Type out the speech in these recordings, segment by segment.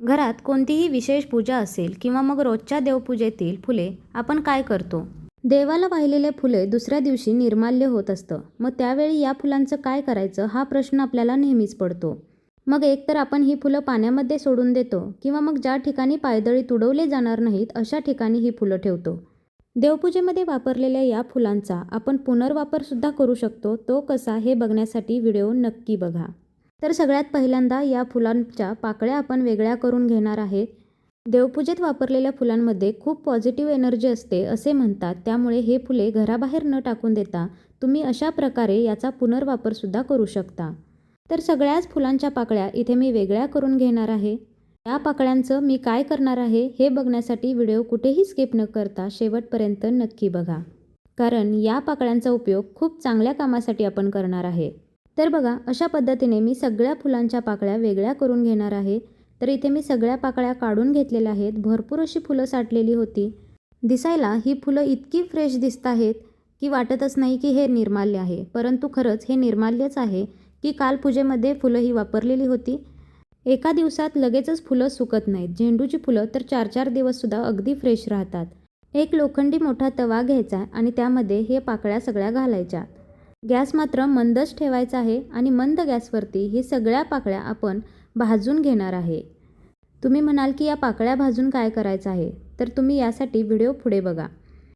घरात कोणतीही विशेष पूजा असेल किंवा मग रोजच्या देवपूजेतील फुले आपण काय करतो? देवाला वाहिलेले फुले दुसऱ्या दिवशी निर्माल्य होत असतं. मग त्यावेळी या फुलांचं काय करायचं हा प्रश्न आपल्याला नेहमीच पडतो. मग एकतर आपण ही फुलं पाण्यामध्ये सोडून देतो किंवा मग ज्या ठिकाणी पायदळी तुडवले जाणार नाहीत अशा ठिकाणी ही फुलं ठेवतो. देवपूजेमध्ये वापरलेल्या या फुलांचा आपण पुनर्वापरसुद्धा करू शकतो. तो कसा हे बघण्यासाठी व्हिडिओ नक्की बघा. तर सगळ्यात पहिल्यांदा या फुलांच्या पाकळ्या आपण वेगळ्या करून घेणार आहे. देवपूजेत वापरलेल्या फुलांमध्ये खूप पॉझिटिव्ह एनर्जी असते असे म्हणतात. त्यामुळे हे फुले घराबाहेर न टाकून देता तुम्ही अशा प्रकारे याचा पुनर्वापरसुद्धा करू शकता. तर सगळ्याच फुलांच्या पाकळ्या इथे मी वेगळ्या करून घेणार आहे. या पाकळ्यांचं मी काय करणार आहे हे बघण्यासाठी व्हिडिओ कुठेही स्किप न करता शेवटपर्यंत नक्की बघा. कारण या पाकळ्यांचा उपयोग खूप चांगल्या कामासाठी आपण करणार आहे. तर बघा अशा पद्धतीने मी सगळ्या फुलांच्या पाकळ्या वेगळ्या करून घेणार आहे. तर इथे मी सगळ्या पाकळ्या काढून घेतलेल्या आहेत. भरपूर अशी फुलं साठलेली होती. दिसायला ही फुलं इतकी फ्रेश दिसत आहेत की वाटतच नाही की हे निर्माल्य आहे. परंतु खरंच हे निर्माल्यच आहे की काल पूजेमध्ये फुलं ही वापरलेली होती. एका दिवसात लगेचच फुलं सुकत नाहीत. झेंडूची फुलं तर चार चार दिवससुद्धा अगदी फ्रेश राहतात. एक लोखंडी मोठा तवा घ्यायचा आणि त्यामध्ये हे पाकळ्या सगळ्या घालायच्या. गॅस मात्र मंदच ठेवायचा आहे आणि मंद गॅसवरती ही सगळ्या पाकळ्या आपण भाजून घेणार आहे. तुम्ही म्हणाल की या पाकळ्या भाजून काय करायचं आहे? तर तुम्ही यासाठी व्हिडिओ पुढे बघा.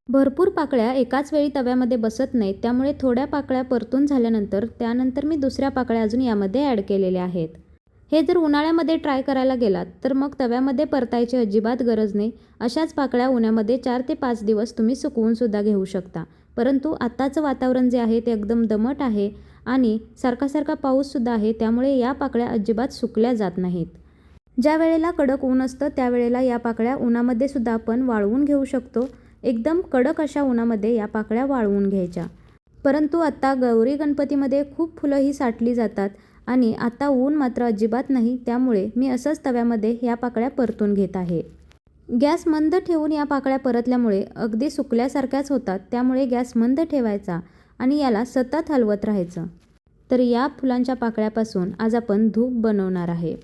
भरपूर पाकळ्या एकाच वेळी तव्यामध्ये बसत नाहीत त्यामुळे थोड्या पाकळ्या परतून झाल्यानंतर त्यानंतर मी दुसऱ्या पाकळ्या अजून यामध्ये ॲड केलेल्या आहेत. हे जर उन्हाळ्यामध्ये ट्राय करायला गेलात तर मग तव्यामध्ये परतायची अजिबात गरज नाही. अशाच पाकळ्या उन्हामध्ये चार ते पाच दिवस तुम्ही सुकवूनसुद्धा घेऊ शकता. परंतु आत्ताचं वातावरण जे आहे ते एकदम दमट आहे आणि सारखा सारखा पाऊससुद्धा आहे त्यामुळे या पाकळ्या अजिबात सुकल्या जात नाहीत. ज्या वेळेला कडक ऊन असतं त्यावेळेला या पाकळ्या उन्हामध्ये सुद्धा आपण वाळवून घेऊ शकतो. एकदम कडक अशा उन्हामध्ये या पाकळ्या वाळवून घ्यायच्या. परंतु आत्ता गौरी गणपतीमध्ये खूप फुलं ही साठली जातात आणि आता ऊन मात्र अजिबात नाही त्यामुळे मी असंच तव्यामध्ये या पाकळ्या परतून घेत आहे. गॅस मंद ठेवून या पाकळ्या परतल्यामुळे अगदी सुकल्यासारख्याच होतात. त्यामुळे गॅस मंद ठेवायचा आणि याला सतत हलवत राहायचं. तर या फुलांच्या पाकळ्यापासून आज आपण धूप बनवणार आहे.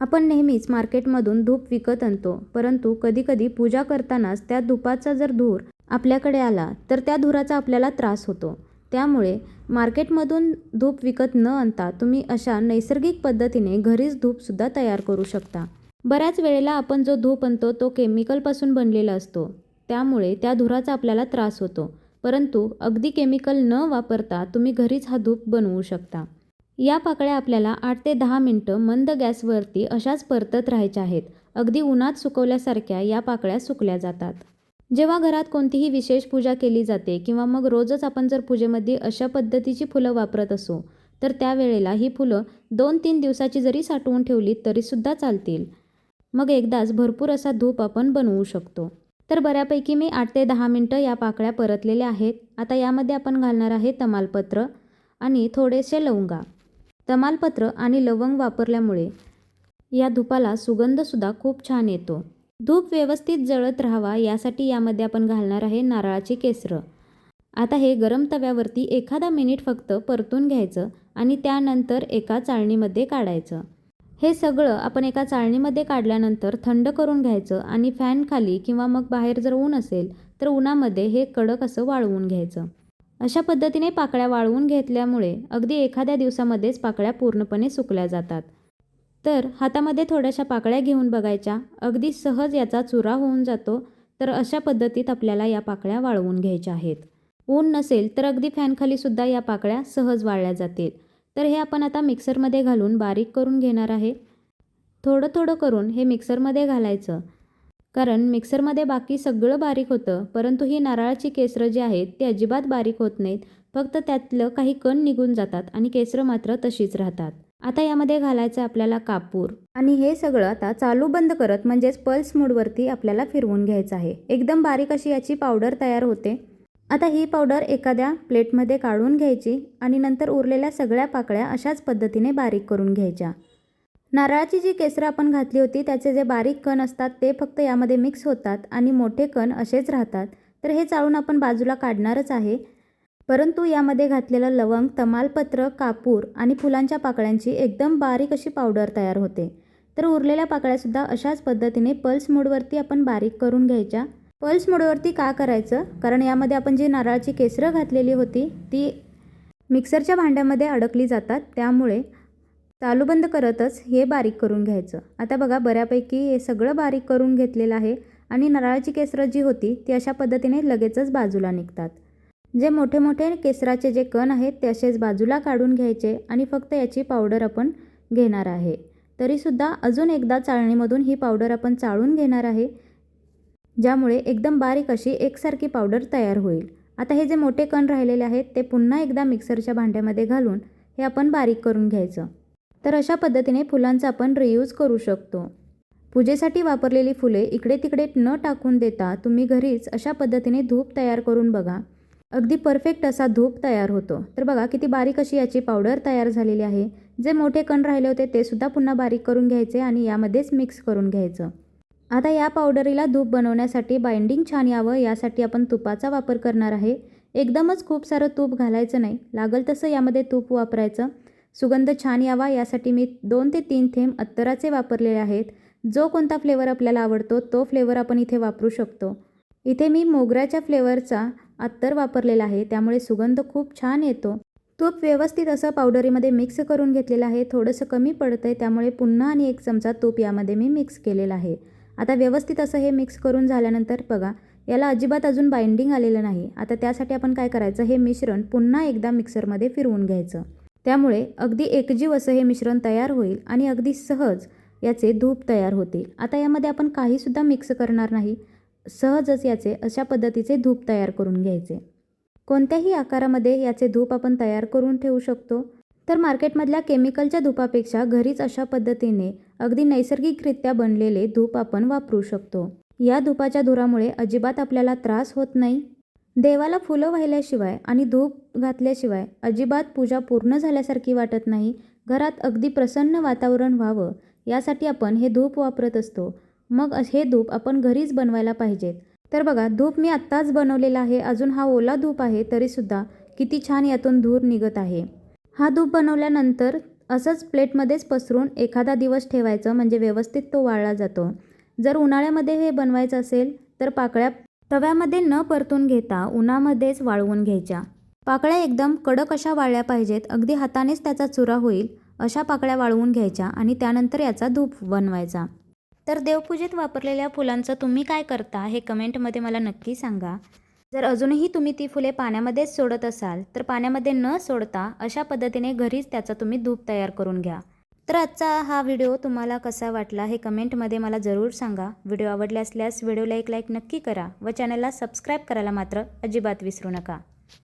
आपण नेहमीच मार्केटमधून धूप विकत आणतो परंतु कधीकधी पूजा करतानाच त्या धुपाचा जर धूर आपल्याकडे आला तर त्या धुराचा आपल्याला त्रास होतो. त्यामुळे मार्केटमधून धूप विकत न आणता तुम्ही अशा नैसर्गिक पद्धतीने घरीच धूपसुद्धा तयार करू शकता. बऱ्याच वेळेला आपण जो धूप आणतो तो केमिकलपासून बनलेला असतो. त्यामुळे त्या धुराचा आपल्याला त्रास होतो. परंतु अगदी केमिकल न वापरता तुम्ही घरीच हा धूप बनवू शकता. या पाकळ्या आपल्याला आठ ते दहा मिनटं मंद गॅसवरती अशाच परतत राहायच्या आहेत. अगदी उन्हात सुकवल्यासारख्या या पाकळ्या सुकल्या जातात. जेव्हा घरात कोणतीही विशेष पूजा केली जाते किंवा मग रोजच आपण जर पूजेमध्ये अशा पद्धतीची फुलं वापरत असू तर त्यावेळेला ही फुलं दोन तीन दिवसाची जरी साठवून ठेवली तरीसुद्धा चालतील. मग एकदाच भरपूर असा धूप आपण बनवू शकतो. तर बऱ्यापैकी मी आठ ते दहा मिनटं या पाकळ्या परतलेल्या आहेत. आता यामध्ये आपण घालणार आहे तमालपत्र आणि थोडेसे लवंगा. तमालपत्र आणि लवंग वापरल्यामुळे या धुपाला सुगंधसुद्धा खूप छान येतो. धूप व्यवस्थित जळत राहावा यासाठी यामध्ये आपण घालणार आहे नारळाची केसरं. आता हे गरम तव्यावरती एखादा मिनिट फक्त परतून घ्यायचं आणि त्यानंतर एका चाळणीमध्ये काढायचं. हे सगळं आपण एका चाळणीमध्ये काढल्यानंतर थंड करून घ्यायचं आणि फॅनखाली किंवा मग बाहेर जर ऊन असेल तर उन्हामध्ये हे कडक असं वाळवून घ्यायचं. अशा पद्धतीने पाकळ्या वाळवून घेतल्यामुळे अगदी एखाद्या दिवसामध्येच पाकळ्या पूर्णपणे सुकल्या जातात. तर हातामध्ये थोड्याशा पाकळ्या घेऊन बघायच्या. अगदी सहज याचा चुरा होऊन जातो तर अशा पद्धतीत आपल्याला या पाकळ्या वाळवून घ्यायच्या आहेत. ऊन नसेल तर अगदी फॅनखालीसुद्धा या पाकळ्या सहज वाळल्या जातील. तर हे आपण आता मिक्सरमध्ये घालून बारीक करून घेणार आहे. थोडं थोडं करून हे मिक्सरमध्ये घालायचं. कारण मिक्सरमध्ये बाकी सगळं बारीक होतं परंतु ही नारळाची केसरं जी आहेत ती अजिबात बारीक होत नाहीत. फक्त त्यातलं काही कण निघून जातात आणि केसरं मात्र तशीच राहतात. आता यामध्ये घालायचं आपल्याला कापूर. आणि हे सगळं आता चालू बंद करत म्हणजेच पल्स मूडवरती आपल्याला फिरवून घ्यायचं आहे. एकदम बारीक अशी याची पावडर तयार होते. आता ही पावडर एखाद्या प्लेटमध्ये काढून घ्यायची आणि नंतर उरलेल्या सगळ्या पाकळ्या अशाच पद्धतीने बारीक करून घ्यायच्या. नारळाची जी केसरं आपण घातली होती त्याचे जे बारीक कण असतात ते फक्त यामध्ये मिक्स होतात आणि मोठे कण असेच राहतात. तर हे चाळून आपण बाजूला काढणारच आहे. परंतु यामध्ये घातलेलं लवंग तमालपत्र कापूर आणि फुलांच्या पाकळ्यांची एकदम बारीक अशी पावडर तयार होते. तर उरलेल्या पाकळ्यासुद्धा अशाच पद्धतीने पल्स मोडवरती आपण बारीक करून घ्यायच्या. पल्स मोडवरती का करायचं? कारण यामध्ये आपण जी नारळाची केसरं घातलेली होती ती मिक्सरच्या भांड्यामध्ये अडकली जातात. त्यामुळे चालू बंद करतच हे बारीक करून घ्यायचं. आता बघा बऱ्यापैकी हे सगळं बारीक करून घेतलेलं आहे आणि नारळाची केसरं जी होती ती अशा पद्धतीने लगेचच बाजूला निघतात. जे मोठे मोठे केसराचे जे कण आहेत ते असेच बाजूला काढून घ्यायचे आणि फक्त याची पावडर आपण घेणार आहे. तरीसुद्धा अजून एकदा चाळणीमधून ही पावडर आपण चाळून घेणार आहे. ज्यामुळे एकदम बारीक अशी एकसारखी पावडर तयार होईल. आता हे जे मोठे कण राहिलेले आहेत ते पुन्हा एकदा मिक्सरच्या भांड्यामध्ये घालून हे आपण बारीक करून घ्यायचं. तर अशा पद्धतीने फुलांचा आपण रियूज करू शकतो. पूजेसाठी वापरलेली फुले इकडे तिकडे न टाकून देता तुम्ही घरीच अशा पद्धतीने धूप तयार करून बघा. अगदी परफेक्ट असा धूप तयार होतो. तर बघा किती बारीक अशी याची पावडर तयार झालेली आहे. जे मोठे कण राहिले होते ते सुद्धा पुन्हा बारीक करून घ्यायचे आणि यामध्येच मिक्स करून घ्यायचं. आता या पावडरीला धूप बनवण्यासाठी बाइंडिंग छान यावं यासाठी आपण तुपाचा वापर करणार आहे. एकदमच खूप सारं तूप घालायचं नाही. लागल तसं यामध्ये तूप वापरायचं. सुगंध छान यावा यासाठी मी दोन ते तीन थेंब अत्तराचे वापरलेले आहेत. जो कोणता फ्लेवर आपल्याला आवडतो तो फ्लेवर आपण इथे वापरू शकतो. इथे मी मोगऱ्याच्या फ्लेवरचा अत्तर वापरलेला आहे त्यामुळे सुगंध खूप छान येतो. तूप व्यवस्थित असं पावडरीमध्ये मिक्स करून घेतलेलं आहे. थोडंसं कमी पडतं आहे त्यामुळे पुन्हा आणि एक चमचा तूप यामध्ये मी मिक्स केलेला आहे. आता व्यवस्थित असं हे मिक्स करून झाल्यानंतर बघा याला अजिबात अजून बाइंडिंग आलेलं नाही. आता त्यासाठी आपण काय करायचं? हे मिश्रण पुन्हा एकदा मिक्सरमध्ये फिरवून घ्यायचं. त्यामुळे अगदी एकजीव असं हे मिश्रण तयार होईल आणि अगदी सहज याचे धूप तयार होतील. आता यामध्ये आपण काहीसुद्धा मिक्स करणार नाही. सहजच याचे अशा पद्धतीचे धूप तयार करून घ्यायचे. कोणत्याही आकारामध्ये याचे धूप आपण तयार करून ठेवू शकतो. तर मार्केटमधल्या केमिकलच्या धुपापेक्षा घरीच अशा पद्धतीने अगदी नैसर्गिकरित्या बनलेले धूप आपण वापरू शकतो. या धुपाच्या धुरामुळे अजिबात आपल्याला त्रास होत नाही. देवाला फुलं वाहिल्याशिवाय आणि धूप घातल्याशिवाय अजिबात पूजा पूर्ण झाल्यासारखी वाटत नाही. घरात अगदी प्रसन्न वातावरण व्हावं यासाठी आपण हे धूप वापरत असतो. मग हे धूप आपण घरीच बनवायला पाहिजेत. तर बघा धूप मी आत्ताच बनवलेला आहे. अजून हा ओला धूप आहे तरीसुद्धा किती छान यातून धूर निघत आहे. हा धूप बनवल्यानंतर असंच प्लेटमध्येच पसरून एखादा दिवस ठेवायचं म्हणजे व्यवस्थित तो वाळला जातो. जर उन्हाळ्यामध्ये हे बनवायचं असेल तर पाकळ्या तव्यामध्ये न परतून घेता उन्हामध्येच वाळवून घ्यायच्या. पाकळ्या एकदम कडक अशा वाळल्या पाहिजेत अगदी हातानेच त्याचा चुरा होईल अशा पाकळ्या वाळवून घ्यायच्या आणि त्यानंतर याचा धूप बनवायचा. तर देवपूजेत वापरलेल्या फुलांचं तुम्ही काय करता हे कमेंटमध्ये मला नक्की सांगा. जर अजूनही तुम्ही ती फुले पाण्यामध्येच सोडत असाल तर पाण्यामध्ये न सोडता अशा पद्धतीने घरीच त्याचा तुम्ही धूप तयार करून घ्या. तर आजचा हा व्हिडिओ तुम्हाला कसा वाटला हे कमेंटमध्ये मला जरूर सांगा. व्हिडिओ आवडला असल्यास व्हिडिओला एक लाईक नक्की करा व चॅनलला सबस्क्राईब करायला मात्र अजिबात विसरू नका.